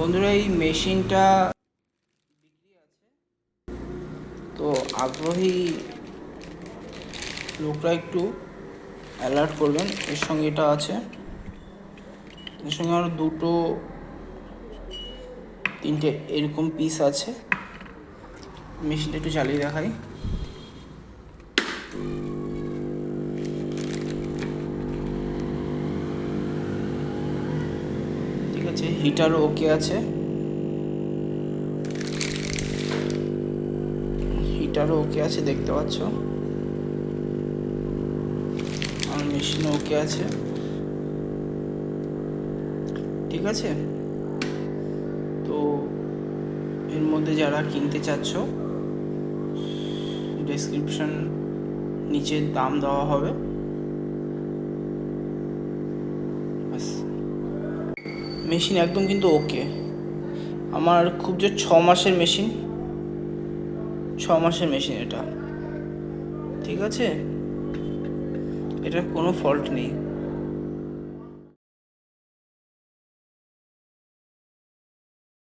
বন্ধুরা, এই মেশিনটা বিক্রি আছে। তো আগ্রহী লোকরা একটু অ্যালার্ট করবেন, এর সঙ্গে এটা আছে। এর সঙ্গে আরও দুটো, তিনটে এরকম পিস আছে। মেশিনটা একটু চালিয়ে দেখাই। আছে হিটারও ওকে আছে। হিটারও ওকে আছে, দেখতে পাচ্ছ। আর মেশিনও ওকে আছে। ঠিক আছে? তো এর মধ্যে যারা কিনতে চাচ্ছ ডেসক্রিপশন নিচে দাম দেওয়া হবে। মেশিন একদম কিন্তু ওকে। আমার খুব যে ছ মাসের মেশিন, ছ মাসের মেশিন এটা। ঠিক আছে? এটার কোনো ফল্ট নেই।